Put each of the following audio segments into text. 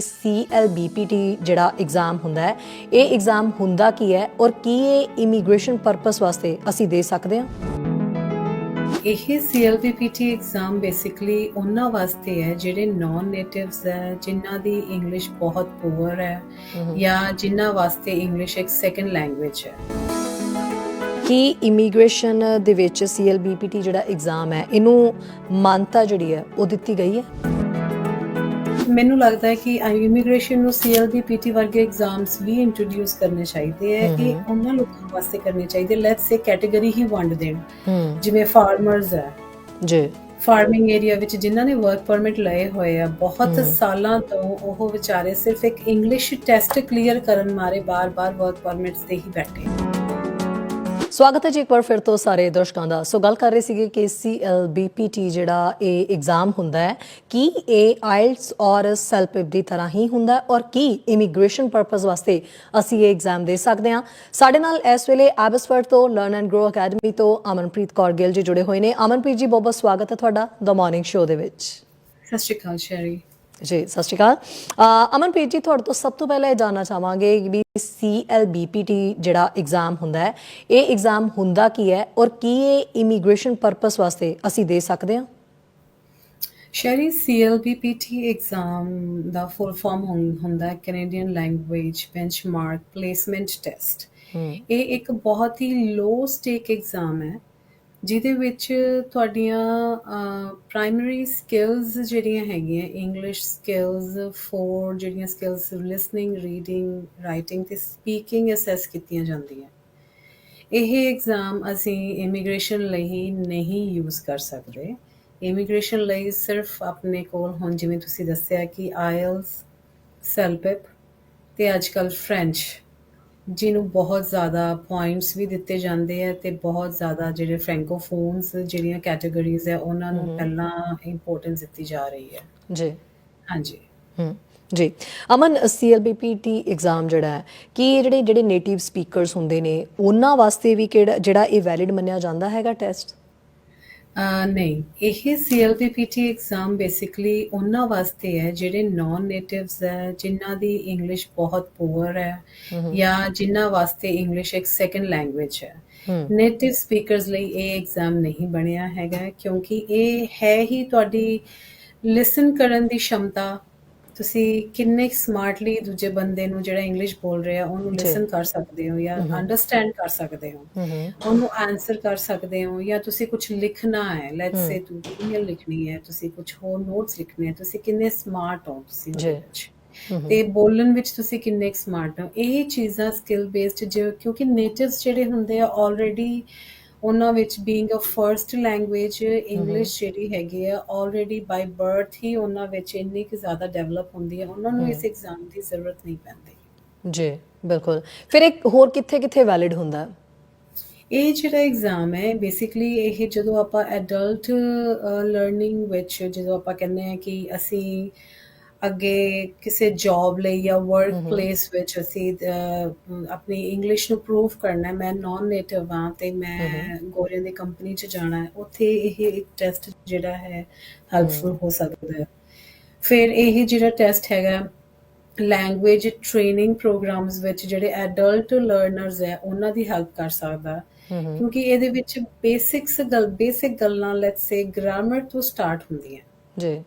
CLBPT ਜਿਹੜਾ exam ਹੁੰਦਾ ਹੈ ਇਹ ਐਗਜ਼ਾਮ ਹੁੰਦਾ ਕੀ ਹੈ ਔਰ ਕੀ ਇਹ ਇਮੀਗ੍ਰੇਸ਼ਨ ਪਰਪਸ ਵਾਸਤੇ ਅਸੀਂ ਦੇ ਸਕਦੇ ਹਾਂ? ਇਹ CLPPT ਐਗਜ਼ਾਮ ਬੇਸਿਕਲੀ ਉਹਨਾਂ ਵਾਸਤੇ ਹੈ ਜਿਹੜੇ ਨਾਨ ਨੇਟਿਵਸ ਹੈ ਜਿਨ੍ਹਾਂ ਦੀ ਇੰਗਲਿਸ਼ ਬਹੁਤ ਪੂਅਰ ਹੈ ਜਾਂ ਜਿਨ੍ਹਾਂ ਵਾਸਤੇ ਇੰਗਲਿਸ਼ ਇੱਕ ਸੈਕੰਡ ਲੈਂਗੁਏਜ ਹੈ। ਕੀ ਇਮੀਗ੍ਰੇਸ਼ਨ ਦੇ ਵਿੱਚ CLBPT ਜਿਹੜਾ ਐਗਜ਼ਾਮ ਹੈ ਇਹਨੂੰ ਮਾਨਤਾ ਜਿਹੜੀ ਹੈ ਉਹ ਦਿੱਤੀ ਗਈ ਹੈ? ਮੈਨੂੰ ਲੱਗਦਾ ਹੈ ਕਿ ਇਮੀਗ੍ਰੇਸ਼ਨ ਨੂੰ CLPPT ਵਰਗੇ ਐਗਜ਼ਾਮਸ ਵੀ ਇੰਟਰੋਡਿਊਸ ਕਰਨੇ ਚਾਹੀਦੇ ਹੈ। ਇਹ ਉਹਨਾਂ ਲੋਕਾਂ ਵਾਸਤੇ ਕਰਨੇ ਚਾਹੀਦੇ। ਲੈਟਸ ਸੇ ਕੈਟਾਗਰੀ ਹੀ ਵੰਡ ਦੇਣ। ਜਿਵੇਂ ਫਾਰਮਰਸ ਹੈ। ਜੀ। ਫਾਰਮਿੰਗ ਏਰੀਆ ਵਿੱਚ ਜਿਨ੍ਹਾਂ ਨੇ ਵਰਕ ਪਰਮਿਟ ਲਏ ਹੋਏ ਆ ਬਹੁਤ। ਸਾਲਾਂ ਤੋਂ ਉਹ ਵਿਚਾਰੇ ਸਿਰਫ ਇੱਕ ਇੰਗਲਿਸ਼ ਟੈਸਟ ਕਲੀਅਰ ਕਰਨ ਮਾਰੇ ਬਾਰ-ਬਾਰ ਵਰਕ ਪਰਮਿਟਸ ਤੇ ਹੀ ਬੈਠੇ ਸਵਾਗਤ ਹੈ ਜੀ ਇੱਕ ਵਾਰ ਫਿਰ ਤੋਂ ਸਾਰੇ ਦਰਸ਼ਕਾਂ ਦਾ। ਸੋ ਗੱਲ ਕਰ ਰਹੇ ਸੀਗੇ ਕਿ CLBPT ਜਿਹੜਾ ਇਹ ਐਗਜ਼ਾਮ ਹੁੰਦਾ ਹੈ, ਕੀ ਇਹ ਆਇਲਟਸ ਔਰ ਸੈਲਪਿਪ ਦੀ ਤਰ੍ਹਾਂ ਹੀ ਹੁੰਦਾ ਹੈ ਔਰ ਕੀ ਇਮੀਗ੍ਰੇਸ਼ਨ ਪਰਪਸ ਵਾਸਤੇ ਅਸੀਂ ਇਹ ਐਗਜ਼ਾਮ ਦੇ ਸਕਦੇ ਹਾਂ? ਸਾਡੇ ਨਾਲ ਇਸ ਵੇਲੇ ਐਬਸਫਰਡ ਤੋਂ ਲਰਨ ਐਂਡ ਗਰੋ ਅਕੈਡਮੀ ਤੋਂ ਅਮਨਪ੍ਰੀਤ ਕੌਰ ਗਿੱਲ ਜੀ ਜੁੜੇ ਹੋਏ ਨੇ। ਅਮਨਪ੍ਰੀਤ ਜੀ, ਬਹੁਤ ਬਹੁਤ ਸਵਾਗਤ ਹੈ ਤੁਹਾਡਾ ਦ ਮਾਰਨਿੰਗ ਸ਼ੋਅ ਦੇ ਵਿੱਚ। ਸਤਿ ਸ਼੍ਰੀ ਅਕਾਲ ਸ਼ੈਰੀ। ਜੀ ਸਤਿ ਸ਼੍ਰੀ ਅਕਾਲ। ਅਮਨਪ੍ਰੀਤ ਜੀ ਤੁਹਾਡੇ ਤੋਂ ਸਭ ਤੋਂ ਪਹਿਲਾਂ ਇਹ ਜਾਨਣਾ ਚਾਹਾਂਗੇ ਕਿ ਵੀ CLBPT ਜਿਹੜਾ ਐਗਜ਼ਾਮ ਹੁੰਦਾ ਹੈ ਇਹ ਐਗਜ਼ਾਮ ਹੁੰਦਾ ਕੀ ਹੈ ਔਰ ਕੀ ਇਹ ਇਮੀਗ੍ਰੇਸ਼ਨ ਪਰਪਸ ਵਾਸਤੇ ਅਸੀਂ ਦੇ ਸਕਦੇ ਹਾਂ? ਸ਼ੈਰੀ CLPPT ਐਗਜ਼ਾਮ ਦਾ ਫੁੱਲ ਫਾਰਮ ਹੁੰਦਾ ਹੈ Canadian language benchmark placement test ਇਹ ਇੱਕ ਬਹੁਤ ਹੀ ਲੋ ਸਟੇਕ ਐਗਜ਼ਾਮ ਹੈ। ਜਿਹਦੇ ਵਿੱਚ ਤੁਹਾਡੀਆਂ ਪ੍ਰਾਇਮਰੀ ਸਕਿੱਲਸ ਜਿਹੜੀਆਂ ਹੈਗੀਆਂ ਇੰਗਲਿਸ਼ ਸਕਿੱਲਸ ਫੋਰ ਜਿਹੜੀਆਂ ਸਕਿੱਲਸ ਲਿਸਨਿੰਗ ਰੀਡਿੰਗ ਰਾਈਟਿੰਗ ਤੇ ਸਪੀਕਿੰਗ ਅਸੈਸ ਕੀਤੀਆਂ ਜਾਂਦੀਆਂ। ਇਹ ਐਗਜ਼ਾਮ ਅਸੀਂ ਇਮੀਗ੍ਰੇਸ਼ਨ ਲਈ ਨਹੀਂ ਯੂਜ਼ ਕਰ ਸਕਦੇ। ਇਮੀਗ੍ਰੇਸ਼ਨ ਲਈ ਸਿਰਫ ਆਪਣੇ ਕੋਲ ਹੁਣ ਜਿਵੇਂ ਤੁਸੀਂ ਦੱਸਿਆ ਕਿ ਆਇਲਸ ਸੈਲਪਿਪ ਤੇ ਅੱਜਕੱਲ ਫ੍ਰੈਂਚ ਜਿਹਨੂੰ ਬਹੁਤ ਜ਼ਿਆਦਾ ਪੁਆਇੰਟਸ ਵੀ ਦਿੱਤੇ ਜਾਂਦੇ ਆ ਤੇ ਬਹੁਤ ਜ਼ਿਆਦਾ ਜਿਹੜੇ ਫ੍ਰੈਂਕੋਫੋਨਸ ਜਿਹੜੀਆਂ ਕੈਟਾਗਰੀਜ਼ ਹੈ ਉਹਨਾਂ ਨੂੰ। ਪਹਿਲਾਂ ਇੰਪੋਰਟੈਂਸ ਦਿੱਤੀ ਜਾ ਰਹੀ ਹੈ। ਜੀ। ਹਾਂਜੀ। ਹਮ ਜੀ। ਅਮਨ CLBPT ਐਗਜ਼ਾਮ ਜਿਹੜਾ ਹੈ ਕੀ ਇਹ ਜਿਹੜੇ ਜਿਹੜੇ ਨੇਟਿਵ ਸਪੀਕਰਸ ਹੁੰਦੇ ਨੇ ਉਹਨਾਂ ਵਾਸਤੇ ਵੀ ਕਿਹੜਾ ਜਿਹੜਾ ਇਹ ਵੈਲਿਡ ਮੰਨਿਆ ਜਾਂਦਾ ਹੈਗਾ ਟੈਸਟ ਨਹੀਂ ਇਹ CLPPT ਐਗਜ਼ਾਮ ਬੇਸਿਕਲੀ ਉਹਨਾਂ ਵਾਸਤੇ ਹੈ ਜਿਹੜੇ ਨਾਨ ਨੇਟਿਵਸ ਹੈ ਜਿਨ੍ਹਾਂ ਦੀ ਇੰਗਲਿਸ਼ ਬਹੁਤ ਪੂਅਰ ਹੈ ਜਾਂ ਜਿਨ੍ਹਾਂ ਵਾਸਤੇ ਇੰਗਲਿਸ਼ ਇੱਕ ਸੈਕੰਡ ਲੈਂਗੁਏਜ ਹੈ। ਨੇਟਿਵ ਸਪੀਕਰਸ ਲਈ ਇਹ ਐਗਜ਼ਾਮ ਨਹੀਂ ਬਣਿਆ ਹੈਗਾ ਕਿਉਂਕਿ ਇਹ ਹੈ ਹੀ ਤੁਹਾਡੀ ਲਿਸਨ ਕਰਨ ਦੀ ਸ਼ਮਤਾ ਤੁਸੀਂ ਕਿੰਨੇ ਸਮਾਰਟਲੀ ਦੂਜੇ ਬੰਦੇ ਨੂੰ ਜਿਹੜਾ ਇੰਗਲਿਸ਼ ਬੋਲ ਰਿਹਾ ਉਹਨੂੰ ਜੀ। ਲਿਸਨ ਕਰ ਸਕਦੇ ਹੋ ਜਾਂ। ਅੰਡਰਸਟੈਂਡ ਕਰ ਸਕਦੇ ਹੋ ਉਹਨੂੰ ਆਨਸਰ ਕਰ ਸਕਦੇ ਹੋ ਜਾਂ ਤੁਸੀਂ ਕੁਝ ਲਿਖਣਾ ਹੈ ਲੈਟਸ। ਸੇ ਤੂੰ ਈਮੇਲ ਲਿਖਣੀ ਹੈ ਤੁਸੀਂ ਕੁਝ ਹੋਰ ਨੋਟਸ ਲਿਖਣੇ ਹੈ ਤੁਸੀਂ ਕਿੰਨੇ ਸਮਾਰਟ ਹੋ ਤੁਸੀਂ ਜੀ। ਤੇ ਬੋਲਣ ਵਿੱਚ ਤੁਸੀਂ ਕਿੰਨੇ ਸਮਾਰਟ ਹੋ ਇਹ ਚੀਜ਼ਾਂ ਸਕਿੱਲ ਬੇਸਡ ਜਿਵੇਂ ਕਿਉਂਕਿ ਨੇਟਿਵਸ ਜਿਹੜੇ ਹੁੰਦੇ ਆ ਆਲਰੇਡੀ ਉਹਨਾਂ ਵਿੱਚ being uh first language English ਜਿਹੜੀ ਹੈਗੀ ਆ ਆਲਰੇਡੀ ਬਾਈ ਬਰਥ ਹੀ ਉਹਨਾਂ ਵਿੱਚ ਇੰਨੀ ਕਿ ਜ਼ਿਆਦਾ ਡਿਵੈਲਪ ਹੁੰਦੀ ਹੈ ਉਹਨਾਂ ਨੂੰ। ਇਸ ਐਗਜ਼ਾਮ ਦੀ ਜ਼ਰੂਰਤ ਨਹੀਂ ਪੈਂਦੀ ਜੀ ਬਿਲਕੁਲ ਫਿਰ ਇੱਕ ਹੋਰ ਕਿੱਥੇ ਕਿੱਥੇ ਵੈਲਿਡ ਹੁੰਦਾ? ਇਹ ਜਿਹੜਾ ਐਗਜ਼ਾਮ ਹੈ ਬੇਸਿਕਲੀ ਇਹ ਜਦੋਂ ਆਪਾਂ ਐਡਲਟ ਲਰਨਿੰਗ ਵਿੱਚ ਜਦੋਂ ਆਪਾਂ ਕਹਿੰਦੇ ਆ ਕਿ ਅਸੀਂ ਅੱਗੇ ਕਿਸੇ ਜੌਬ ਲਈ ਜਾਂ ਵਰਕ। ਪਲੇਸ ਵਿੱਚ ਅਸੀਂ ਆਪਣੀ ਇੰਗਲਿਸ਼ ਨੂੰ ਪ੍ਰੂਵ ਕਰਨਾ ਮੈਂ ਨਾਨ ਨੇਟਿਵ ਹਾਂ ਤੇ ਮੈਂ ਗੋਰਿਆਂ ਦੀ ਕੰਪਨੀ 'ਚ ਜਾਣਾ ਹੈ। ਉੱਥੇ ਇਹ ਇੱਕ ਟੈਸਟ ਜਿਹੜਾ ਹੈ ਹੈਲਪਫੁਲ ਹੋ ਸਕਦਾ ਹੈ। ਫਿਰ ਇਹ ਜਿਹੜਾ ਟੈਸਟ ਹੈਗਾ ਲੈਂਗੁਏਜ ਟ੍ਰੇਨਿੰਗ ਪ੍ਰੋਗਰਾਮਸ ਵਿੱਚ ਜਿਹੜੇ ਐਡਲਟ ਲਰਨਰਸ ਹੈ ਉਹਨਾਂ ਦੀ ਹੈਲਪ ਕਰ ਸਕਦਾ। ਕਿਉਂਕਿ ਇਹਦੇ ਵਿੱਚ ਬੇਸਿਕਸ ਗੱਲ ਬੇਸਿਕ ਗੱਲਾਂ ਲੈਟਸ ਸੇ ਗ੍ਰਾਮਰ ਤੋਂ ਸਟਾਰਟ ਹੁੰਦੀਆਂ ਜੀ।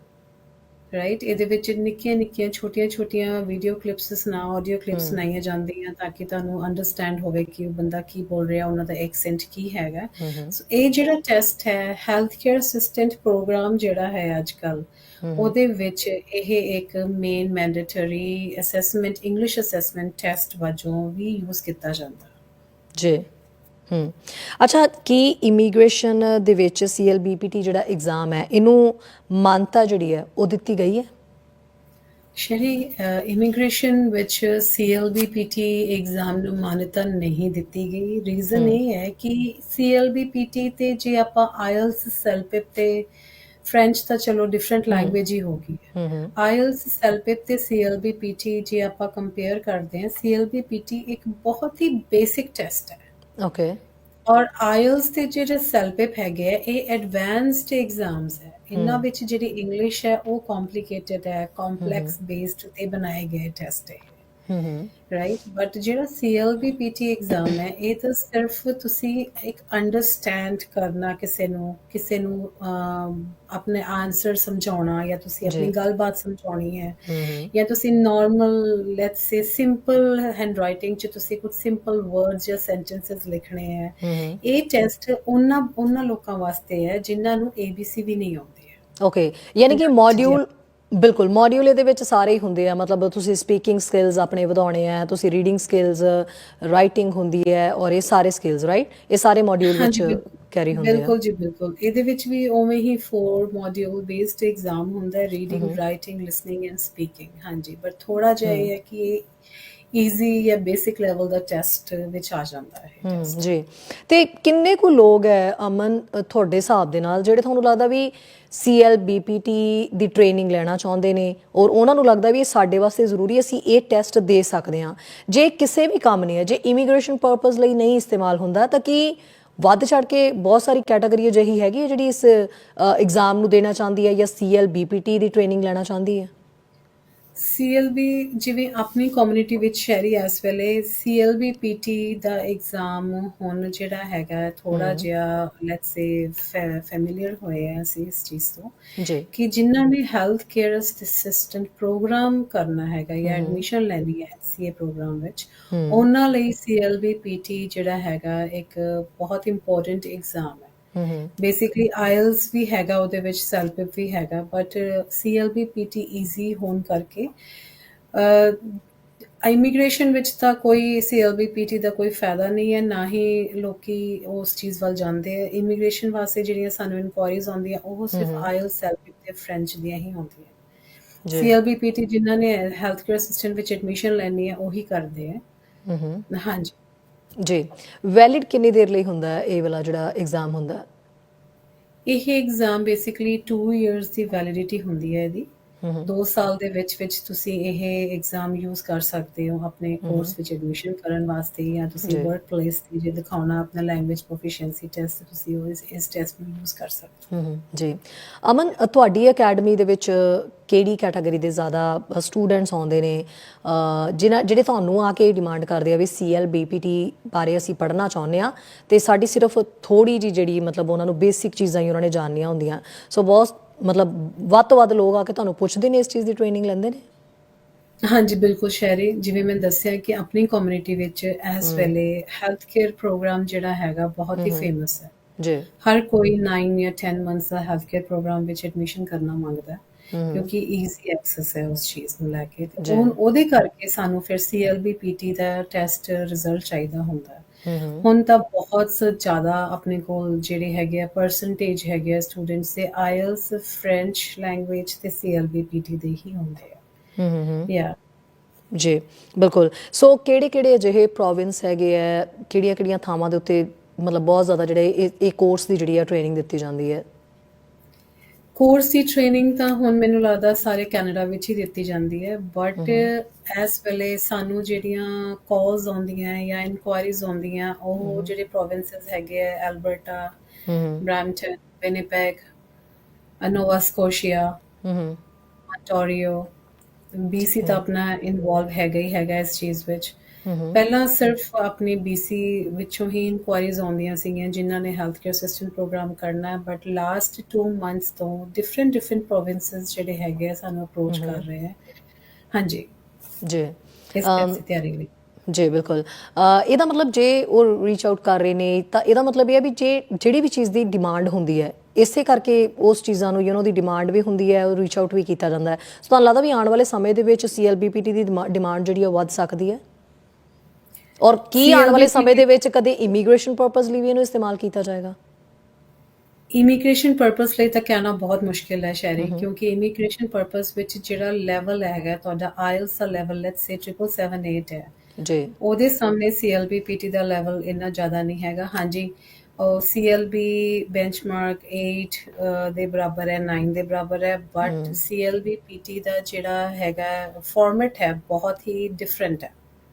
ਰਾਈਟ ਇਹਦੇ ਵਿੱਚ ਨਿੱਕੀਆਂ ਨਿੱਕੀਆਂ ਛੋਟੀਆਂ ਛੋਟੀਆਂ ਵੀਡੀਓ ਕਲਿੱਪਸ ਸੁਣਾ ਆਡੀਓ ਕਲਿੱਪਸ। ਸੁਣਾਈਆਂ ਜਾਂਦੀਆਂ ਤਾਂ ਕਿ ਤੁਹਾਨੂੰ ਅੰਡਰਸਟੈਂਡ ਹੋਵੇ ਕਿ ਉਹ ਬੰਦਾ ਕੀ ਬੋਲ ਰਿਹਾ ਉਹਨਾਂ ਦਾ ਐਕਸੈਂਟ ਕੀ ਹੈਗਾ। ਸੋ ਇਹ ਜਿਹੜਾ ਟੈਸਟ ਹੈ ਹੈਲਥ ਕੇਅਰ ਅਸਿਸਟੈਂਟ ਪ੍ਰੋਗਰਾਮ ਜਿਹੜਾ ਹੈ ਅੱਜ ਕੱਲ ਉਹਦੇ ਵਿੱਚ ਇਹ ਇੱਕ main mandatory assessment English assessment test ਵਜੋਂ ਵੀ ਯੂਜ਼ ਕੀਤਾ ਜਾਂਦਾ। ਜੀ। ਹਮ ਅੱਛਾ ਕੀ ਇਮੀਗ੍ਰੇਸ਼ਨ ਦੇ ਵਿੱਚ CLBPT ਜਿਹੜਾ ਐਗਜ਼ਾਮ ਹੈ ਇਹਨੂੰ ਮਾਨਤਾ ਜਿਹੜੀ ਹੈ ਉਹ ਦਿੱਤੀ ਗਈ ਹੈ? ਸ਼ਰੀ ਇਮੀਗ੍ਰੇਸ਼ਨ ਵਿੱਚ CLBPT ਐਗਜ਼ਾਮ ਨੂੰ ਮਾਨਤਾ ਨਹੀਂ ਦਿੱਤੀ ਗਈ। ਰੀਜ਼ਨ। ਇਹ ਹੈ ਕਿ CLBPT ਤੇ ਜੇ ਆਪਾਂ IELTS ਸੈਲਪਿਪ ਤੇ ਫ੍ਰੈਂਚ ਤਾਂ ਚਲੋ ਡਿਫਰੈਂਟ। ਲੈਂਗੁਏਜ ਹੀ ਹੋਗੀ IELTS ਸੈਲਪਿਪ ਤੇ CLBPT ਜੇ ਆਪਾਂ ਕੰਪੇਅਰ ਕਰਦੇ ਹਾਂ CLBPT ਇੱਕ ਬਹੁਤ ਹੀ ਬੇਸਿਕ ਟੈਸਟ ਹੈ। ਓਕੇ ਔਰ ਆਇਲਸ ਤੇ ਜਿਹੜੇ ਸੈਲਪਿਪ ਹੈਗੇ ਆ ਇਹ ਐਡਵਾਂਸਡ ਐਗਜ਼ਾਮਸ ਹੈ। ਇਹਨਾਂ ਵਿੱਚ ਜਿਹੜੀ ਇੰਗਲਿਸ਼ ਹੈ ਉਹ ਕੰਪਲਿਕੇਟਡ ਹੈ ਕੰਪਲੈਕਸ ਬੇਸਡ ਤੇ ਬਣਾਏ ਗਏ ਟੈਸਟ ਹੈ। ਹੂੰ ਹੂੰ ਰਾਈਟ ਬਟ ਜਿਹੜਾ CLB PT ਐਗਜ਼ਾਮ ਹੈ ਇਹ ਤਾਂ ਸਿਰਫ ਤੁਸੀਂ ਇੱਕ ਅੰਡਰਸਟੈਂਡ ਕਰਨਾ ਕਿਸੇ ਨੂੰ ਕਿਸੇ ਨੂੰ ਆਪਣੇ ਆਨਸਰ ਸਮਝਾਉਣਾ ਜਾਂ ਤੁਸੀਂ ਆਪਣੀ। ਗੱਲਬਾਤ ਸਮਝਾਉਣੀ ਹੈ। ਜਾਂ ਤੁਸੀਂ normal let's say simple handwriting ਚ ਤੁਸੀਂ ਕੁਝ ਸਿੰਪਲ ਵਰਡਸ ਜਾਂ ਸੈਂਟੈਂਸਸ ਲਿਖਣੇ ਹੈ। ਹੂੰ ਇਹ ਟੈਸਟ ਉਹਨਾਂ ਉਹਨਾਂ ਲੋਕਾਂ ਵਾਸਤੇ ਹੈ ਜਿਨ੍ਹਾਂ ਨੂੰ ABC ਵੀ ਨਹੀਂ ਆਉਂਦੀ ਹੈ। ਓਕੇ ਯਾਨੀ ਕਿ ਮੋਡਿਊਲ ਬਿਲਕੁਲ ਮੋਡਿਊਲ ਇਹਦੇ ਵਿੱਚ ਸਾਰੇ ਹੀ ਹੁੰਦੇ ਆ। ਮਤਲਬ ਤੁਸੀਂ ਸਪੀਕਿੰਗ ਸਕਿੱਲਸ ਆਪਣੇ ਵਧਾਉਣੇ ਆ ਤੁਸੀਂ ਰੀਡਿੰਗ ਸਕਿੱਲਸ ਰਾਈਟਿੰਗ ਹੁੰਦੀ ਹੈ ਔਰ ਇਹ ਸਾਰੇ ਸਕਿੱਲਸ ਰਾਈਟ ਇਹ ਸਾਰੇ ਮੋਡਿਊਲ ਵਿੱਚ। ਕੈਰੀ ਹੁੰਦੇ ਆ। ਬਿਲਕੁਲ ਜੀ ਬਿਲਕੁਲ। ਇਹਦੇ ਵਿੱਚ ਵੀ ਉਵੇਂ ਹੀ 4 ਮੋਡਿਊਲ ਬੇਸਡ ਐਗਜ਼ਾਮ ਹੁੰਦਾ ਹੈ reading writing listening and speaking ਹਾਂਜੀ ਬਟ ਥੋੜਾ ਜਿਹਾ ਇਹ ਹੈ ਕਿ ਇਹ ਈਜ਼ੀ ਜਾਂ ਬੇਸਿਕ ਲੈਵਲ ਦਾ ਟੈਸਟ ਵਿੱਚ ਆ ਜਾਂਦਾ ਹੈ। ਜੀ। ਤੇ ਕਿੰਨੇ ਕੁ ਲੋਕ ਹੈ ਅਮਨ ਤੁਹਾਡੇ ਹਿਸਾਬ ਦੇ ਨਾਲ ਜਿਹੜੇ ਤੁਹਾਨੂੰ ਲੱਗਦਾ ਵੀ CLBPT ਦੀ ਟ੍ਰੇਨਿੰਗ ਲੈਣਾ ਚਾਹੁੰਦੇ ਨੇ ਔਰ ਉਹਨਾਂ ਨੂੰ ਲੱਗਦਾ ਵੀ ਇਹ ਸਾਡੇ ਵਾਸਤੇ ਜ਼ਰੂਰੀ ਅਸੀਂ ਇਹ ਟੈਸਟ ਦੇ ਸਕਦੇ ਹਾਂ। ਜੇ ਕਿਸੇ ਵੀ ਕੰਮ ਨਹੀਂ ਹੈ, ਜੇ ਇਮੀਗ੍ਰੇਸ਼ਨ ਪਰਪਸ ਲਈ ਨਹੀਂ ਇਸਤੇਮਾਲ ਹੁੰਦਾ, ਤਾਂ ਕੀ ਵੱਧ ਚੜ ਕੇ ਬਹੁਤ ਸਾਰੀ ਕੈਟਾਗਰੀ ਅਜਿਹੀ ਹੈਗੀ ਹੈ ਜਿਹੜੀ ਇਸ ਐਗਜ਼ਾਮ ਨੂੰ ਦੇਣਾ ਚਾਹੁੰਦੀ ਹੈ ਜਾਂ CLBPT ਦੀ ਟ੍ਰੇਨਿੰਗ ਲੈਣਾ ਚਾਹੁੰਦੀ ਹੈ? CLB ਜਿਵੇਂ ਆਪਣੀ ਕਮਿਊਨਿਟੀ ਵਿੱਚ ਸ਼ਹਿਰੀ ਇਸ ਵੇਲੇ CLB PT ਦਾ ਐਗਜ਼ਾਮ ਹੁਣ ਜਿਹੜਾ ਹੈਗਾ ਥੋੜਾ ਜਿਹਾ ਲੈਟਸ ਸੇ ਫੈਮਿਲੀਅਰ ਹੋਏ ਆ ਅਸੀਂ ਇਸ ਚੀਜ਼ ਤੋਂ ਜੀ। ਕਿ ਜਿਨ੍ਹਾਂ ਨੇ ਹੈਲਥ ਕੇਅਰ ਅਸਿਸਟੈਂਟ ਪ੍ਰੋਗਰਾਮ ਕਰਨਾ ਹੈਗਾ ਜਾਂ ਐਡਮਿਸ਼ਨ ਲੈਣੀ ਹੈ ਸੀਏ ਪ੍ਰੋਗਰਾਮ ਵਿੱਚ ਉਹਨਾਂ ਲਈ CLB PT ਜਿਹੜਾ ਹੈਗਾ ਇੱਕ ਬਹੁਤ ਇੰਪੋਰਟੈਂਟ ਐਗਜ਼ਾਮ ਹੈ ਬੇਸਿਕਲੀ ਆਇਲਸ ਵੀ ਹੈਗਾ ਉਹਦੇ ਵਿੱਚ ਸੈਲਪਿਪ ਵੀ ਹੈਗਾ ਬਟ CLB PT ਈਜ਼ੀ ਹੋਣ ਕਰਕੇ ਇਮੀਗ੍ਰੇਸ਼ਨ ਵਿੱਚ ਤਾਂ ਕੋਈ CLB PT ਦਾ ਕੋਈ ਫਾਇਦਾ ਨਹੀਂ ਹੈ ਨਾ ਹੀ ਲੋਕੀ ਉਸ ਚੀਜ਼ ਵੱਲ ਜਾਂਦੇ ਆ। ਇਮੀਗ੍ਰੇਸ਼ਨ ਵਾਸਤੇ ਜਿਹੜੀਆਂ ਸਾਨੂੰ ਇਨਕੁਆਇਰੀਜ਼ ਆਉਂਦੀਆਂ ਉਹ ਸਿਰਫ ਆਇਲਸ ਸੈਲਪਿਪ ਤੇ ਫ੍ਰੈਂਚ ਦੀਆਂ ਹੀ ਹੁੰਦੀਆਂ CLB PT ਜਿਨ੍ਹਾਂ ਨੇ ਹੈਲਥ ਕੇਅਰ ਅਸਿਸਟੈਂਟ ਵਿੱਚ ਐਡਮਿਸ਼ਨ ਲੈਣੀ ਹੈ ਉਹੀ ਕਰਦੇ ਆ। ਹੂੰ ਹਾਂਜੀ। ਜੀ ਵੈਲਿਡ ਕਿੰਨੀ ਦੇਰ ਲਈ ਹੁੰਦਾ ਹੈ ਇਹ ਵਾਲਾ ਜਿਹੜਾ ਐਗਜ਼ਾਮ ਹੁੰਦਾ ਹੈ? ਇਹ ਐਗਜ਼ਾਮ ਬੇਸਿਕਲੀ 2 ਇਅਰਸ ਦੀ ਵੈਲਿਡਿਟੀ ਹੁੰਦੀ ਹੈ ਇਹਦੀ 2 ਸਾਲ ਦੇ ਵਿੱਚ ਵਿੱਚ ਤੁਸੀਂ ਇਹ ਐਗਜ਼ਾਮ ਯੂਜ਼ ਕਰ ਸਕਦੇ ਹੋ ਆਪਣੇ ਕੋਰਸ ਵਿੱਚ ਐਡਮਿਸ਼ਨ ਕਰਨ ਵਾਸਤੇ ਜਾਂ ਤੁਸੀਂ ਜੀ। ਵਰਕ ਪਲੇਸ ਤੇ ਜੇ ਦਿਖਾਉਣਾ ਆਪਣਾ ਲੈਂਗੁਏਜ ਪ੍ਰੋਫੀਸ਼ੀਐਂਸੀ ਟੈਸਟ ਤੁਸੀਂ ਉਹ ਇਸ ਟੈਸਟ ਨੂੰ ਯੂਜ਼ ਕਰ ਸਕਦੇ ਹੂੰ। ਜੀ। ਅਮਨ ਤੁਹਾਡੀ ਅਕੈਡਮੀ ਦੇ ਵਿੱਚ ਕਿਹੜੀ ਕੈਟਾਗਰੀ ਦੇ ਜ਼ਿਆਦਾ ਸਟੂਡੈਂਟਸ ਆਉਂਦੇ ਨੇ? ਜਿਨ੍ਹਾਂ ਜਿਹੜੇ ਤੁਹਾਨੂੰ ਆ ਕੇ ਡਿਮਾਂਡ ਕਰਦੇ ਆ ਵੀ CLBPT ਬਾਰੇ ਅਸੀਂ ਪੜ੍ਹਨਾ ਚਾਹੁੰਦੇ ਆ ਤੇ ਸਾਡੀ ਸਿਰਫ ਥੋੜੀ ਜੀ ਜਿਹੜੀ ਮਤਲਬ ਉਹਨਾਂ ਨੂੰ ਬੇਸਿਕ ਚੀਜ਼ਾਂ ਹੀ ਉਹਨਾਂ ਨੇ ਜਾਣਨੀਆਂ ਹੁੰਦੀਆਂ। ਸੋ ਬਹੁਤ ਮਤਲਬ ਵੱਧ ਤੋਂ ਵੱਧ ਲੋਕ ਆ ਕੇ ਤੁਹਾਨੂੰ ਪੁੱਛਦੇ ਨੇ ਇਸ ਚੀਜ਼ ਦੀ ਟ੍ਰੇਨਿੰਗ ਲੈਂਦੇ ਨੇ? ਹਾਂਜੀ ਬਿਲਕੁਲ ਸ਼ਹਿਰੀ। ਜਿਵੇਂ ਮੈਂ ਦੱਸਿਆ ਕਿ ਆਪਣੀ ਕਮਿਊਨਿਟੀ ਵਿੱਚ ਇਸ ਵੇਲੇ ਹੈਲਥ ਕੇਅਰ ਪ੍ਰੋਗਰਾਮ ਜਿਹੜਾ ਹੈਗਾ ਬਹੁਤ ਹੀ ਫੇਮਸ ਹੈ। ਜੀ। ਹਰ ਕੋਈ 9 ਜਾਂ 10 ਮੰਥਸ ਦਾ ਹੈਲਥ ਕੇਅਰ ਪ੍ਰੋਗਰਾਮ ਵਿੱਚ ਐਡਮਿਸ਼ਨ ਕਰਨਾ ਮੰਗਦਾ ਕਿਉਂਕਿ ਈਜ਼ੀ ਐਕਸੈਸ ਹੈ ਉਸ ਚੀਜ਼ ਨੂੰ ਲੈ ਕੇ। ਤੇ ਉਹਦੇ ਕਰਕੇ ਸਾਨੂੰ ਫਿਰ PT ਦਾ ਟੈਸਟ ਰਿਜ਼ਲਟ ਚਾਹੀਦਾ ਹੁੰਦਾ ਹੂੰ ਹੂੰ ਹੁਣ ਤਾਂ ਬਹੁਤ ਜ਼ਿਆਦਾ ਆਪਣੇ ਕੋਲ ਜਿਹੜੇ ਹੈਗੇ ਆ ਪਰਸੈਂਟੇਜ ਹੈਗੇ ਆ ਸਟੂਡੈਂਟਸ ਦੇ ਆਇਲਸ ਫ੍ਰੈਂਚ ਲੈਂਗੁਏਜ ਤੇ CLB PT ਦੇ ਹੀ ਹੁੰਦੇ ਆ। ਹੂੰ ਹੂੰ ਹੂੰ ਯਾ ਜੀ ਬਿਲਕੁਲ। ਸੋ ਕਿਹੜੇ ਕਿਹੜੇ ਅਜਿਹੇ ਪ੍ਰੋਵਿੰਸ ਹੈਗੇ ਆ? ਕਿਹੜੀਆਂ ਕਿਹੜੀਆਂ ਥਾਵਾਂ ਦੇ ਉੱਤੇ ਮਤਲਬ ਬਹੁਤ ਜ਼ਿਆਦਾ ਜਿਹੜੇ ਇਹ ਕੋਰਸ ਦੀ ਜਿਹੜੀ ਆ ਟ੍ਰੇਨਿੰਗ ਦਿੱਤੀ ਜਾਂਦੀ ਹੈ? ਕੋਰਸ ਦੀ ਟ੍ਰੇਨਿੰਗ ਤਾਂ ਹੁਣ ਮੈਨੂੰ ਲੱਗਦਾ ਸਾਰੇ ਕੈਨੇਡਾ ਵਿੱਚ ਹੀ ਦਿੱਤੀ ਜਾਂਦੀ ਹੈ ਬਟ ਇਸ ਵੇਲੇ ਸਾਨੂੰ ਜਿਹੜੀਆਂ ਕਾਲਸ ਆਉਂਦੀਆਂ ਜਾਂ ਇਨਕੁਆਇਰੀਜ਼ ਆਉਂਦੀਆਂ ਉਹ ਜਿਹੜੇ ਪ੍ਰੋਵਿੰਸਸ ਹੈਗੇ ਆ Alberta Brampton Winnipeg Nova Scotia ਹੂੰ ਹੂੰ ontario BC ਤਾਂ ਆਪਣਾ ਇਨਵੋਲਵ ਹੈਗਾ ਹੀ ਹੈਗਾ ਇਸ ਚੀਜ਼ ਵਿੱਚ। ਹੂੰ ਹੂੰ ਪਹਿਲਾਂ ਸਿਰਫ ਆਪਣੀ BC ਵਿੱਚੋਂ ਹੀ ਇਨਕੁਆਇਰੀਜ਼ ਆਉਂਦੀਆਂ ਸੀਗੀਆਂ ਜਿਨ੍ਹਾਂ ਨੇ ਹੈਲਥ ਕੇਅਰ ਅਸਿਸਟੈਂਟ ਪ੍ਰੋਗਰਾਮ ਕਰਨਾ ਹੈ ਬਟ ਲਾਸਟ 2 ਮੰਥਸ ਤੋਂ ਡਿਫਰੈਂਟ ਡਿਫਰੈਂਟ ਪ੍ਰੋਵਿੰਸਸ ਜਿਹੜੇ ਹੈਗੇ ਆ ਸਾਨੂੰ ਅਪਰੋਚ ਕਰ ਰਹੇ ਆ। ਹਾਂਜੀ। ਜੀ। ਇਸ ਤਿਆਰੀ ਲਈ। ਜੀ ਬਿਲਕੁਲ। ਇਹਦਾ ਮਤਲਬ ਜੇ ਉਹ ਰੀਚ ਆਊਟ ਕਰ ਰਹੇ ਨੇ ਤਾਂ ਇਹਦਾ ਮਤਲਬ ਇਹ ਹੈ ਵੀ ਜੇ ਜਿਹੜੀ ਵੀ ਚੀਜ਼ ਦੀ ਡਿਮਾਂਡ ਹੁੰਦੀ ਹੈ ਇਸੇ ਕਰਕੇ ਉਸ ਚੀਜ਼ਾਂ ਨੂੰ ਯੂ نو ਦੀ ਡਿਮਾਂਡ ਵੀ ਹੁੰਦੀ ਹੈ ਉਹ ਰੀਚ ਆਊਟ ਵੀ ਕੀਤਾ ਜਾਂਦਾ ਹੈ। ਸੋ ਤੁਹਾਨੂੰ ਲੱਗਦਾ ਵੀ ਆਉਣ ਵਾਲੇ ਸਮੇਂ ਦੇ ਵਿੱਚ CLBPT ਦੀ ਡਿਮਾਂਡ ਜਿਹੜੀ ਆ ਵੱਧ ਸਕਦੀ ਹੈ? ਔਰ ਕੀ ਆਉਣ ਵਾਲੇ ਸਮੇਂ ਦੇ ਵਿੱਚ ਕਦੇ ਇਮੀਗ੍ਰੇਸ਼ਨ ਪਰਪਸ ਲਈ ਵੀ ਇਹਨੂੰ ਇਸਤੇਮਾਲ ਕੀਤਾ ਜਾਏਗਾ? ਇਮੀਗ੍ਰੇਸ਼ਨ ਪਰਪਸ ਲਈ ਤਾਂ ਕਹਿਣਾ ਬਹੁਤ ਮੁਸ਼ਕਿਲ ਹੈ ਸ਼ਹਿਰੀ ਕਿਉਂਕਿ ਇਮੀਗ੍ਰੇਸ਼ਨ ਪਰਪਸ ਵਿੱਚ ਜਿਹੜਾ ਲੈਵਲ ਹੈਗਾ ਤੁਹਾਡਾ ਆਇਲਸ ਦਾ ਲੈਵਲ ਲੈਟਸ ਸੇ 7778 ਹੈ। ਜੀ। ਉਹਦੇ ਸਾਹਮਣੇ CLB PT ਦਾ ਲੈਵਲ ਇੰਨਾ ਜ਼ਿਆਦਾ ਨਹੀਂ ਹੈਗਾ। ਹਾਂਜੀ ਉਹ CLB ਬੈਂਚਮਾਰਕ 8 ਅਹ, ਦੇ ਬਰਾਬਰ ਹੈ 9 ਦੇ ਬਰਾਬਰ ਹੈ ਬਟ CLB PT ਦਾ ਜਿਹੜਾ ਹੈਗਾ ਫਾਰਮੈਟ ਹੈ ਬਹੁਤ ਹੀ ਡਿਫਰੈਂਟ ਹੈ।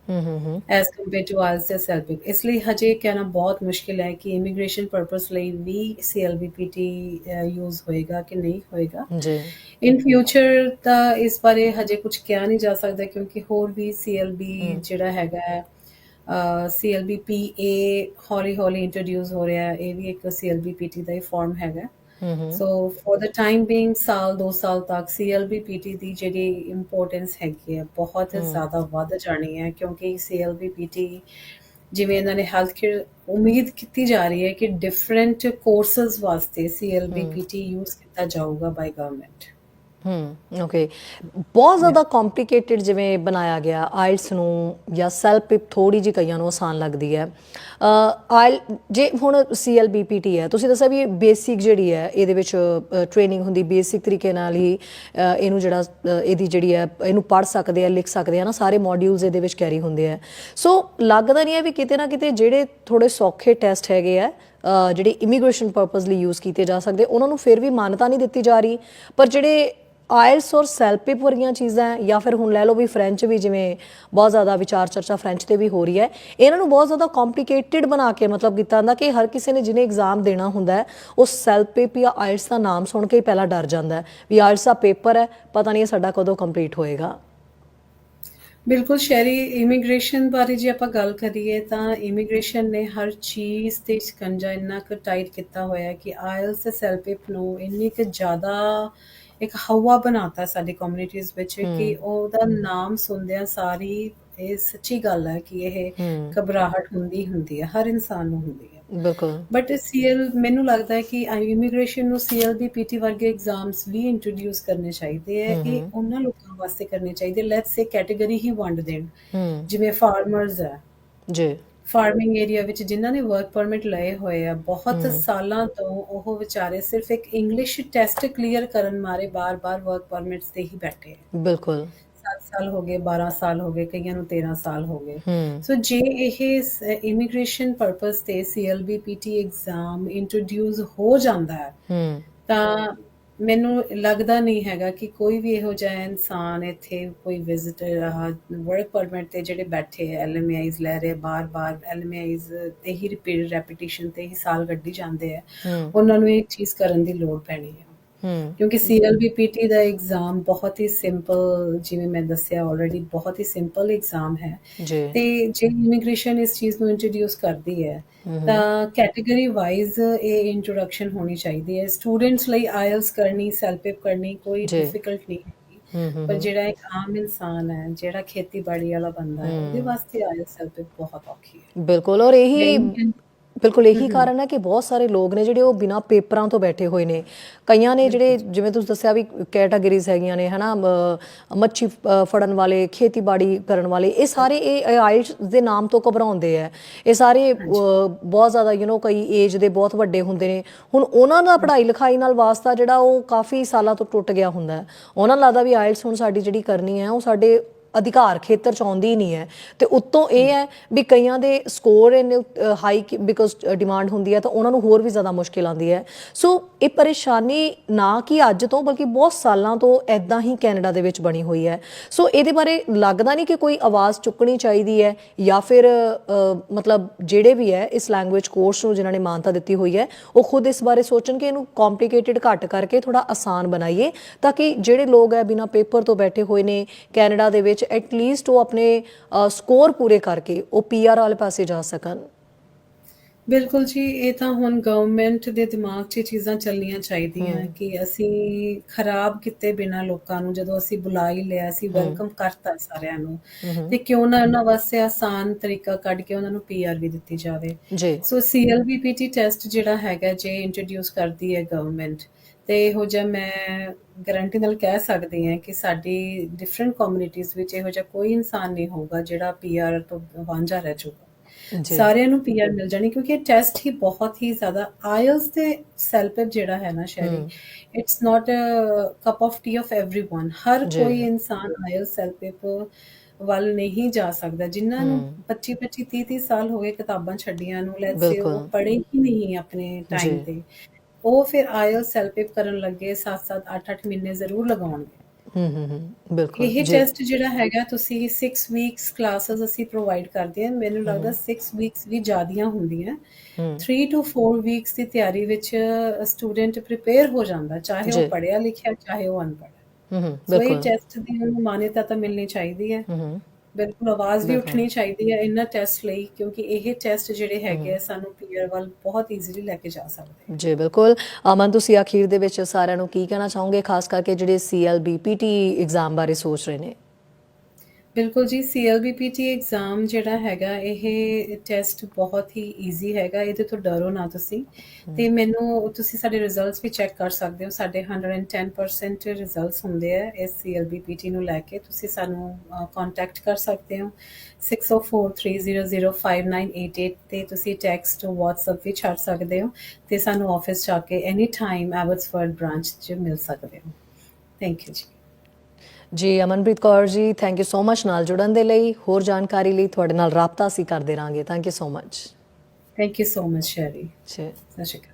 Hmm as compare to IELTS ਤੇ ਸੈਲਫ ਇਸ ਲਈ ਹਜੇ ਕਹਿਣਾ ਬਹੁਤ ਮੁਸ਼ਕਿਲ ਹੈ ਕਿ ਇਮੀਗ੍ਰੇਸ਼ਨ ਪਰਪਸ ਲਈ ਵੀ ਸੀਐਲਬੀਪੀਟੀ ਯੂਜ਼ ਹੋਏਗਾ ਕਿ ਨਹੀਂ ਹੋਏਗਾ। ਜੀ। ਇਨ ਫਿਊਚਰ ਤਾਂ ਇਸ ਬਾਰੇ ਹਜੇ ਕੁਝ ਕਿਹਾ ਨਹੀਂ ਜਾ ਸਕਦਾ ਕਿਉਂਕਿ ਹੋਰ ਵੀ ਸੀਐਲਬੀ ਜਿਹੜਾ ਹੈਗਾ ਪੀਏ ਹੌਲੀ ਹੌਲੀ ਇੰਟਰੋਡਿਊਸ ਹੋ ਰਿਹਾ ਹੈ। ਇਹ ਵੀ ਇੱਕ ਪੀਟੀ ਦਾ ਹੀ ਫਾਰਮ ਹੈਗਾ so for the time being ਸਾਲ ਦੋ ਸਾਲ ਤੱਕ ਸੀਐਲਬੀ ਪੀਟੀ ਦੀ ਜਿਹੜੀ ਇੰਪੋਰਟੈਂਸ ਹੈਗੀ ਹੈ ਬਹੁਤ ਜ਼ਿਆਦਾ ਵੱਧ ਜਾਣੀ ਹੈ ਕਿਉਂਕਿ ਸੀਐਲਬੀ ਪੀਟੀ ਜਿਵੇਂ ਇਹਨਾਂ ਨੇ ਹੈਲਥ ਕੇਅਰ ਉਮੀਦ ਕੀਤੀ ਜਾ ਰਹੀ ਹੈ ਕਿ ਡਿਫਰੈਂਟ ਕੋਰਸਸ ਵਾਸਤੇ ਸੀਐਲਬੀ ਪੀਟੀ ਯੂਜ਼ ਕੀਤਾ ਜਾਊਗਾ ਬਾਈ ਗਵਰਨਮੈਂਟ ਹੂੰ ਓਕੇ ਬਹੁਤ ਜ਼ਿਆਦਾ ਕੰਪਲਿਕੇਟਿਡ ਜਿਵੇਂ ਬਣਾਇਆ ਗਿਆ ਆਇਲਸ ਨੂੰ ਜਾਂ ਸੈਲਫ ਪਿਪ ਥੋੜੀ ਜਿਹੀ ਕਈਆਂ ਨੂੰ ਆਸਾਨ ਲੱਗਦੀ ਹੈ। ਆਇਲ ਜੇ ਹੁਣ ਸੀਐਲਬੀਪੀਟੀ ਹੈ ਤੁਸੀਂ ਦੱਸਿਆ ਵੀ ਬੇਸਿਕ ਜਿਹੜੀ ਹੈ ਇਹਦੇ ਵਿੱਚ ਟ੍ਰੇਨਿੰਗ ਹੁੰਦੀ ਬੇਸਿਕ ਤਰੀਕੇ ਨਾਲ ਹੀ ਇਹਨੂੰ ਜਿਹੜਾ ਇਹਦੀ ਜਿਹੜੀ ਹੈ ਇਹਨੂੰ ਪੜ੍ਹ ਸਕਦੇ ਆ ਲਿਖ ਸਕਦੇ ਆ ਨਾ ਸਾਰੇ ਮੋਡਿਊਲਸ ਇਹਦੇ ਵਿੱਚ ਕੈਰੀ ਹੁੰਦੇ ਆ। ਸੋ ਲੱਗਦਾ ਨਹੀਂ ਹੈ ਵੀ ਕਿਤੇ ਨਾ ਕਿਤੇ ਜਿਹੜੇ ਥੋੜੇ ਸੌਖੇ ਟੈਸਟ ਹੈਗੇ ਆ ਜਿਹੜੇ ਇਮੀਗ੍ਰੇਸ਼ਨ ਪਰਪਸ ਲਈ ਯੂਜ਼ ਕੀਤੇ ਜਾ ਸਕਦੇ ਉਹਨਾਂ ਨੂੰ ਫਿਰ ਵੀ ਮਾਨਤਾ ਨਹੀਂ ਦਿੱਤੀ ਜਾ ਰਹੀ। ਪਰ ਜਿਹੜੇ ਆਇਲਸ ਔਰ ਸੈਲਪਿਪ ਵਰਗੀਆਂ ਚੀਜ਼ਾਂ ਜਾਂ ਫਿਰ ਹੁਣ ਲੈ ਲਓ ਵੀ ਫ੍ਰੈਂਚ ਵੀ ਜਿਵੇਂ ਬਹੁਤ ਜ਼ਿਆਦਾ ਵਿਚਾਰ ਚਰਚਾ ਫ੍ਰੈਂਚ ਤੇ ਵੀ ਹੋ ਰਹੀ ਹੈ। ਇਹਨਾਂ ਨੂੰ ਬਹੁਤ ਜ਼ਿਆਦਾ ਕੰਪਲਿਕੇਟਿਡ ਬਣਾ ਕੇ ਮਤਲਬ ਕੀਤਾ ਜਾਂਦਾ ਕਿ ਹਰ ਕਿਸੇ ਨੇ ਜਿਹਨੇ ਐਗਜ਼ਾਮ ਦੇਣਾ ਹੁੰਦਾ ਹੈ, ਉਹ ਸੈਲਪਿਪ ਜਾਂ ਆਇਲਸ ਦਾ ਨਾਮ ਸੁਣ ਕੇ ਹੀ ਪਹਿਲਾਂ ਡਰ ਜਾਂਦਾ ਹੈ ਵੀ ਆਇਲਸ ਦਾ ਪੇਪਰ ਹੈ, ਪਤਾ ਨਹੀਂ ਇਹ ਸਾਡਾ ਕਦੋਂ ਕੰਪਲੀਟ ਹੋਏਗਾ। ਬਿਲਕੁਲ ਸ਼ਹਿਰੀ ਇਮੀਗ੍ਰੇਸ਼ਨ ਬਾਰੇ ਜੇ ਆਪਾਂ ਗੱਲ ਕਰੀਏ ਤਾਂ ਇਮੀਗ੍ਰੇਸ਼ਨ ਨੇ ਹਰ ਚੀਜ਼ ਤੇ ਸ਼ਿਕੰਜਾ ਇੰਨਾ ਕੁ ਟਾਈਟ ਕੀਤਾ ਹੋਇਆ ਕਿ ਆਇਲਸ ਤੇ ਸੈਲਪਿਪ ਨੂੰ ਇੰਨੀ ਕੁ ਜ਼ਿਆਦਾ ਇੱਕ ਹਵਾ ਬਣਾਤਾ ਸਾਡੀ ਕਮਿਊਨਿਟੀਜ਼ ਵਿੱਚ ਕਿ ਉਹਦਾ ਨਾਮ ਸੁਣਦਿਆਂ ਸਾਰੀ ਇਹ ਸੱਚੀ ਗੱਲ ਹੈ ਕਿ ਇਹ ਘਬਰਾਹਟ ਹੁੰਦੀ ਹੁੰਦੀ ਹੈ ਹਰ ਇਨਸਾਨ ਨੂੰ ਹੁੰਦੀ ਹੈ। ਬਿਲਕੁਲ। ਬਟ ਸੀਐਲ ਮੈਨੂੰ ਲੱਗਦਾ ਹੈ ਕਿ ਇਮੀਗ੍ਰੇਸ਼ਨ ਨੂੰ ਸੀਐਲਬੀ ਪੀਟੀ ਵਰਗੇ ਐਗਜ਼ਾਮਸ ਵੀ ਇੰਟਰੋਡਿਊਸ ਕਰਨੇ ਚਾਹੀਦੇ ਹੈ ਇਹ ਉਹਨਾਂ ਲੋਕਾਂ ਵਾਸਤੇ ਕਰਨੇ ਚਾਹੀਦੇ ਲੈਟਸ ਸੇ ਕੈਟਾਗਰੀ ਹੀ ਵੰਡ ਦੇਣ। ਜਿਵੇਂ ਫਾਰਮਰਸ ਹੈ। ਜੀ। ਫਾਰਮਿੰਗ ਏਰੀਆ ਵਿੱਚ ਜਿਨ੍ਹਾਂ ਨੇ ਵਰਕ ਪਰਮਿਟ ਲਏ ਹੋਏ ਆ ਬਹੁਤ ਸਾਲਾਂ ਤੋਂ ਉਹ ਵਿਚਾਰੇ ਸਿਰਫ ਇੱਕ ਇੰਗਲਿਸ਼ ਟੈਸਟ ਕਲੀਅਰ ਕਰਨ ਮਾਰੇ ਬਾਰ-ਬਾਰ ਵਰਕ ਪਰਮਿਟਸ ਤੇ ਹੀ ਬੈਠੇ ਆ। ਬਿਲਕੁਲ। 7 ਸਾਲ ਹੋ ਗਏ 12 ਸਾਲ ਹੋ ਗਏ ਕਈਆਂ ਨੂੰ 13 ਸਾਲ ਹੋ ਗਏ। ਸੋ ਜੇ ਇਹ ਇਮੀਗ੍ਰੇਸ਼ਨ ਪਰਪਸ ਤੇ ਸੀਐਲਬੀ ਪੀਟੀ ਐਗਜ਼ਾਮ ਇੰਟਰੋਡਿਊਸ ਹੋ ਜਾਂਦਾ ਹੂੰ ਤਾਂ ਮੈਨੂੰ ਲੱਗਦਾ ਨਹੀਂ ਹੈਗਾ ਕਿ ਕੋਈ ਵੀ ਇਹੋ ਜਿਹਾ ਇਨਸਾਨ ਇੱਥੇ ਕੋਈ ਵਿਜ਼ਿਟਰ ਵਰਕ ਪਰਮਿਟ ਤੇ ਜਿਹੜੇ ਬੈਠੇ ਐਲਐਮਆਈਜ਼ ਲੈ ਰਹੇ ਬਾਰ-ਬਾਰ ਐਲਐਮਆਈਜ਼ ਤੇ ਹੀ ਰਿਪੀਟ ਰੈਪੀਟੀਸ਼ਨ ਤੇ ਹੀ ਸਾਲ ਗੱਡੀ ਜਾਂਦੇ ਆ। ਉਹਨਾਂ ਨੂੰ ਇਹ ਚੀਜ਼ ਕਰਨ ਦੀ ਲੋੜ ਪੈਣੀ ਹੈ ਹੂੰ। ਕਿਉਂਕਿ ਸੀਐਲਬੀਪੀਟੀ ਦਾ ਐਗਜ਼ਾਮ ਬਹੁਤ ਹੀ ਸਿੰਪਲ ਜਿਵੇਂ ਮੈਂ ਦੱਸਿਆ ਆਲਰੇਡੀ ਬਹੁਤ ਹੀ ਸਿੰਪਲ ਐਗਜ਼ਾਮ ਹੈ। ਤੇ ਜੇ ਇਮੀਗ੍ਰੇਸ਼ਨ ਇਸ ਚੀਜ਼ ਨੂੰ ਇੰਟਰੋਡਿਊਸ ਕਰਦੀ ਹੈ ਤਾਂ ਕੈਟਾਗਰੀ ਵਾਈਜ਼ ਇਹ ਇੰਟਰੋਡਕਸ਼ਨ ਹੋਣੀ ਚਾਹੀਦੀ ਹੈ। ਸਟੂਡੈਂਟਸ ਲਈ ਆਇਲਸ ਕਰਨੀ ਸੈਲਫ ਕਰਨੀ ਕੋਈ। ਡਿਫਿਕਲਟ ਨਹੀਂ ਪਰ ਜਿਹੜਾ ਇੱਕ ਆਮ ਇਨਸਾਨ ਹੈ ਜਿਹੜਾ ਖੇਤੀਬਾੜੀ ਵਾਲਾ ਬੰਦਾ ਹੈ ਉਹਦੇ ਵਾਸਤੇ ਆਇਲਸ ਸੈਲਫ ਬਹੁਤ ਔਖੀ ਹੈ। ਬਿਲਕੁਲ ਔਰ ਇਹੀ ਬਿਲਕੁਲ ਇਹੀ ਕਾਰਨ ਹੈ ਕਿ ਬਹੁਤ ਸਾਰੇ ਲੋਕ ਨੇ ਜਿਹੜੇ ਉਹ ਬਿਨਾਂ ਪੇਪਰਾਂ ਤੋਂ ਬੈਠੇ ਹੋਏ ਨੇ। ਕਈਆਂ ਨੇ ਜਿਹੜੇ ਜਿਵੇਂ ਤੁਸੀਂ ਦੱਸਿਆ ਵੀ ਕੈਟਾਗਰੀਜ਼ ਹੈਗੀਆਂ ਨੇ ਹਨਾ ਮੱਛੀ ਫੜਨ ਵਾਲੇ ਖੇਤੀਬਾੜੀ ਕਰਨ ਵਾਲੇ ਇਹ ਸਾਰੇ ਇਹ ਆਇਲਸ ਦੇ ਨਾਮ ਤੋਂ ਘਬਰਾਉਂਦੇ ਆ ਇਹ ਸਾਰੇ ਬਹੁਤ ਜ਼ਿਆਦਾ ਯੂ نو ਕਈ ਏਜ ਦੇ ਬਹੁਤ ਵੱਡੇ ਹੁੰਦੇ ਨੇ। ਹੁਣ ਉਹਨਾਂ ਦਾ ਪੜ੍ਹਾਈ ਲਿਖਾਈ ਨਾਲ ਵਾਸਤਾ ਜਿਹੜਾ ਉਹ ਕਾਫੀ ਸਾਲਾਂ ਤੋਂ ਟੁੱਟ ਗਿਆ ਹੁੰਦਾ ਉਹਨਾਂ ਨੂੰ ਲੱਗਦਾ ਵੀ ਆਇਲਸ ਹੁਣ ਸਾਡੀ ਜਿਹੜੀ ਕਰਨੀ ਹੈ ਉਹ ਸਾਡੇ ਅਧਿਕਾਰ ਖੇਤਰ ਚ ਆਉਂਦੀ ਹੀ ਨਹੀਂ ਹੈ। ਤੇ ਉੱਤੋਂ ਇਹ ਹੈ ਵੀ ਕਈਆਂ ਦੇ score in high because demand ਹੁੰਦੀ ਹੈ, ਤਾਂ ਉਹਨਾਂ ਨੂੰ ਹੋਰ ਵੀ ਜ਼ਿਆਦਾ ਮੁਸ਼ਕਿਲ ਆਉਂਦੀ ਹੈ। ਸੋ ਇਹ ਪਰੇਸ਼ਾਨੀ ਨਾ ਕਿ ਅੱਜ ਤੋਂ, ਬਲਕਿ ਬਹੁਤ ਸਾਲਾਂ ਤੋਂ ਐਦਾਂ ਹੀ ਕੈਨੇਡਾ ਦੇ ਵਿੱਚ ਬਣੀ ਹੋਈ ਹੈ। ਸੋ ਇਹਦੇ ਬਾਰੇ ਲੱਗਦਾ ਨਹੀਂ ਕਿ ਕੋਈ ਆਵਾਜ਼ ਚੁੱਕਣੀ ਚਾਹੀਦੀ ਹੈ ਜਾਂ ਫਿਰ ਮਤਲਬ ਜਿਹੜੇ ਵੀ ਹੈ ਇਸ ਲੈਂਗੁਏਜ ਕੋਰਸ ਨੂੰ ਜਿਨ੍ਹਾਂ ਨੇ ਮਾਨਤਾ ਦਿੱਤੀ ਹੋਈ ਹੈ, ਉਹ ਖੁਦ ਇਸ ਬਾਰੇ ਸੋਚਣ ਕਿ ਇਹਨੂੰ ਕੰਪਲਿਕੇਟਿਡ ਘੱਟ ਕਰਕੇ ਥੋੜਾ ਆਸਾਨ ਬਣਾਈਏ, ਤਾਂ ਕਿ ਜਿਹੜੇ ਲੋਕ ਹੈ ਬਿਨਾ ਪੇਪਰ ਤੋਂ ਬੈਠੇ ਹੋਏ ਨੇ ਕੈਨੇਡਾ ਦੇ ਵਿੱਚ ਐਟ ਲੀਸਟ ਉਹ ਆਪਣੇ ਸਕੋਰ ਪੂਰੇ ਕਰਕੇ ਉਹ ਪੀਆਰ ਵਾਲੇ ਪਾਸੇ ਜਾ ਸਕਣ। ਬਿਲਕੁਲ ਜੀ ਇਹ ਤਾਂ ਹੁਣ ਗਵਰਨਮੈਂਟ ਦੇ ਦਿਮਾਗ 'ਚ ਚੀਜ਼ਾਂ ਚੱਲਣੀਆਂ ਚਾਹੀਦੀਆਂ ਕਿ ਅਸੀਂ ਖਰਾਬ ਕੀਤੇ ਬਿਨਾ ਲੋਕਾਂ ਨੂੰ ਜਦੋਂ ਅਸੀਂ ਬੁਲਾ ਹੀ ਲਿਆ ਅਸੀਂ ਵੈਲਕਮ ਕਰਤਾ ਸਾਰਿਆਂ ਨੂੰ ਤੇ ਕਿਉਂ ਨਾ ਉਹਨਾਂ ਵਾਸਤੇ ਆਸਾਨ ਤਰੀਕਾ ਕੱਢ ਕੇ ਉਹਨਾਂ ਨੂੰ ਪੀਆਰ ਵੀ ਦਿੱਤੀ ਜਾਵੇ। ਜੀ। ਸੋ ਸੀਐਲਬੀਪੀਟੀ ਟੈਸਟ ਜਿਹੜਾ ਹੈਗਾ ਜੇ ਇੰਟਰੋਡਿਊਸ ਕਰਦੀ ਹੈ ਗਵਰਨਮੈਂਟ ਤੇ ਇਹੋ ਜਿਹਾ ਮੈਂ ਗਾਰੰਟੀ ਨਾਲ ਕਹਿ ਸਕਦੀ ਹਾਂ ਕਿ ਸਾਡੀ ਡਿਫਰੈਂਟ ਕਮਿਊਨਿਟੀਜ਼ ਵਿੱਚ ਇਹੋ ਜਿਹਾ ਕੋਈ ਇਨਸਾਨ ਨਹੀਂ ਹੋਊਗਾ ਜਿਹੜਾ ਪੀਆਰ ਤੋਂ ਵਾਂਝਾ ਰਹਿ ਜਾਊਗਾ ਜੀ ਸਾਰਿਆਂ ਨੂੰ ਪੀਆਰ ਮਿਲ ਜਾਣੀ ਕਿਉਂਕਿ ਇਹ ਟੈਸਟ ਹੀ ਬਹੁਤ ਹੀ ਜ਼ਿਆਦਾ ਆਇਲਸ ਤੇ ਸੈਲਫ ਜਿਹੜਾ ਹੈ ਨਾ Sherry it's not a cup of tea of everyone ਹਰ ਜੀ। ਕੋਈ ਇਨਸਾਨ ਆਇਲਸ ਸੈਲਫ ਵੱਲ ਨਹੀਂ ਜਾ ਸਕਦਾ ਜਿਨ੍ਹਾਂ ਨੂੰ 25 25 30 30 ਸਾਲ ਹੋ ਗਏ ਕਿਤਾਬਾਂ ਛੱਡੀਆਂ ਨੂੰ ਲੈਟਸ ਸੇ ਬਿਲਕੁਲ। ਉਹ ਪੜ੍ਹੇ ਹੀ ਨਹੀਂ ਆਪਣੇ ਟਾਈਮ ਜੀ। ਤੇ ਉਹ ਫਿਰ ਆਇਲਸ ਸੈਲਫ ਕਰਨ ਲੱਗੇ 7 7 8 8 ਮਹੀਨੇ ਜ਼ਰੂਰ ਲਗਾਉਣਗੇ। ਹੂੰ ਹੂੰ ਹੂੰ ਬਿਲਕੁਲ। ਇਹ ਟੈਸਟ ਜਿਹੜਾ ਹੈਗਾ ਤੁਸੀਂ 6 ਵੀਕਸ ਕਲਾਸਸ ਅਸੀਂ ਪ੍ਰੋਵਾਈਡ ਕਰਦੇ ਹਾਂ। ਮੈਨੂੰ ਲੱਗਦਾ 6 ਵੀਕਸ ਵੀ ਜ਼ਿਆਦੀਆਂ ਹੁੰਦੀਆਂ। ਹੂੰ। 3 ਟੂ 4 ਵੀਕਸ ਦੀ ਤਿਆਰੀ ਵਿੱਚ ਸਟੂਡੈਂਟ ਪ੍ਰਿਪੇਅਰ ਹੋ ਜਾਂਦਾ ਚਾਹੇ। ਉਹ ਪੜ੍ਹਿਆ ਲਿਖਿਆ ਚਾਹੇ ਉਹ ਅਨਪੜ੍ਹ ਹੂੰ ਹੂੰ ਸੋ ਇਹ ਬਿਲਕੁਲ। ਟੈਸਟ ਦੀ ਮਾਨਤਾ ਤਾਂ ਮਿਲਣੀ ਚਾਹੀਦੀ ਹੈ। ਹੂੰ ਹੂੰ। ਬਿਲਕੁਲ ਆਵਾਜ਼ ਵੀ। ਉੱਠਣੀ ਚਾਹੀਦੀ ਹੈ ਇਹਨਾਂ ਟੈਸਟ ਲਈ ਕਿਉਂਕਿ ਇਹ ਟੈਸਟ ਜਿਹੜੇ ਹੈਗੇ ਸਾਨੂੰ ਕਲੀਅਰ ਵੱਲ ਬਹੁਤ ਈਜ਼ੀਲੀ ਲੈ ਕੇ ਜਾ ਸਕਦੇ ਜੀ ਬਿਲਕੁਲ। ਅਮਨ ਤੁਸੀਂ ਅਖੀਰ ਦੇ ਵਿੱਚ ਸਾਰਿਆਂ ਨੂੰ ਕੀ ਕਹਿਣਾ ਚਾਹੋਗੇ ਖਾਸ ਕਰਕੇ ਜਿਹੜੇ ਸੀਐਲਬੀਪੀਟੀ ਐਗਜ਼ਾਮ ਬਾਰੇ ਸੋਚ ਰਹੇ ਨੇ? ਬਿਲਕੁਲ ਜੀ ਸੀਐਲਬੀਪੀਟੀ ਐਗਜ਼ਾਮ ਜਿਹੜਾ ਹੈਗਾ ਇਹ ਟੈਸਟ ਬਹੁਤ ਹੀ ਈਜ਼ੀ ਹੈਗਾ ਇਹਦੇ ਤੋਂ ਡਰੋ ਨਾ ਤੁਸੀਂ। ਤੇ ਮੈਨੂੰ ਤੁਸੀਂ ਸਾਡੇ ਰਿਜ਼ਲਟਸ ਵੀ ਚੈੱਕ ਕਰ ਸਕਦੇ ਹੋ ਸਾਡੇ 110% ਰਿਜ਼ਲਟਸ ਹੁੰਦੇ ਆ ਇਸ ਸੀਐਲਬੀਪੀਟੀ ਨੂੰ ਲੈ ਕੇ। ਤੁਸੀਂ ਸਾਨੂੰ ਕੰਟੈਕਟ ਕਰ ਸਕਦੇ ਹੋ। 6043005988 ਤੇ ਤੁਸੀਂ ਟੈਕਸਟ WhatsApp ਵੀ ਛੱਡ ਸਕਦੇ ਹੋ ਤੇ ਸਾਨੂੰ ਆਫਿਸ ਜਾ ਕੇ ਐਨੀ ਟਾਈਮ ਐਬਟਸਫੋਰਡ ਬ੍ਰਾਂਚ 'ਚ ਮਿਲ ਸਕਦੇ ਹੋ। ਥੈਂਕ ਯੂ ਜੀ। ਜੀ Amanpreet Kaur ji thank you so much ਨਾਲ ਜੁੜਨ ਦੇ ਲਈ। ਹੋਰ ਜਾਣਕਾਰੀ ਲਈ ਤੁਹਾਡੇ ਨਾਲ ਰਾਬਤਾ ਅਸੀਂ ਕਰਦੇ ਰਾਂਗੇ। Thank you so much thank you so much Sherry ji. ਸਤਿ ਸ਼੍ਰੀ ਅਕਾਲ।